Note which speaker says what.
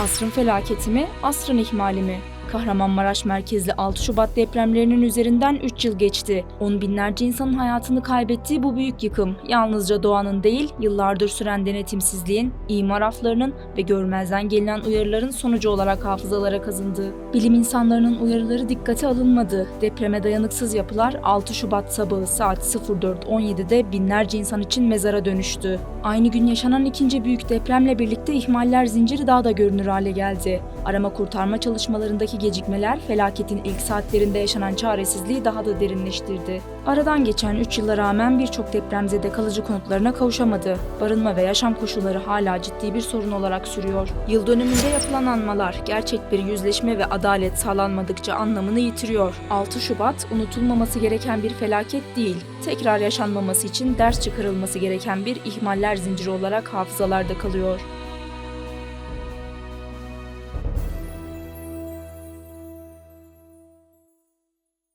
Speaker 1: Asrın felaketi mi, asrın ihmali mi? Kahramanmaraş merkezli 6 Şubat depremlerinin üzerinden 3 yıl geçti. On binlerce insanın hayatını kaybettiği bu büyük yıkım, yalnızca doğanın değil, yıllardır süren denetimsizliğin, imar aflarının ve görmezden gelinen uyarıların sonucu olarak hafızalara kazındı. Bilim insanlarının uyarıları dikkate alınmadı. Depreme dayanıksız yapılar 6 Şubat sabahı saat 04.17'de binlerce insan için mezara dönüştü. Aynı gün yaşanan ikinci büyük depremle birlikte ihmaller zinciri daha da görünür hale geldi. Arama kurtarma çalışmalarındaki gecikmeler felaketin ilk saatlerinde yaşanan çaresizliği daha da derinleştirdi. Aradan geçen 3 yıla rağmen birçok depremzede kalıcı konutlarına kavuşamadı. Barınma ve yaşam koşulları hala ciddi bir sorun olarak sürüyor. Yıl dönümünde yapılan anmalar gerçek bir yüzleşme ve adalet sağlanmadıkça anlamını yitiriyor. 6 Şubat unutulmaması gereken bir felaket değil, tekrar yaşanmaması için ders çıkarılması gereken bir ihmaller zinciri olarak hafızalarda kalıyor.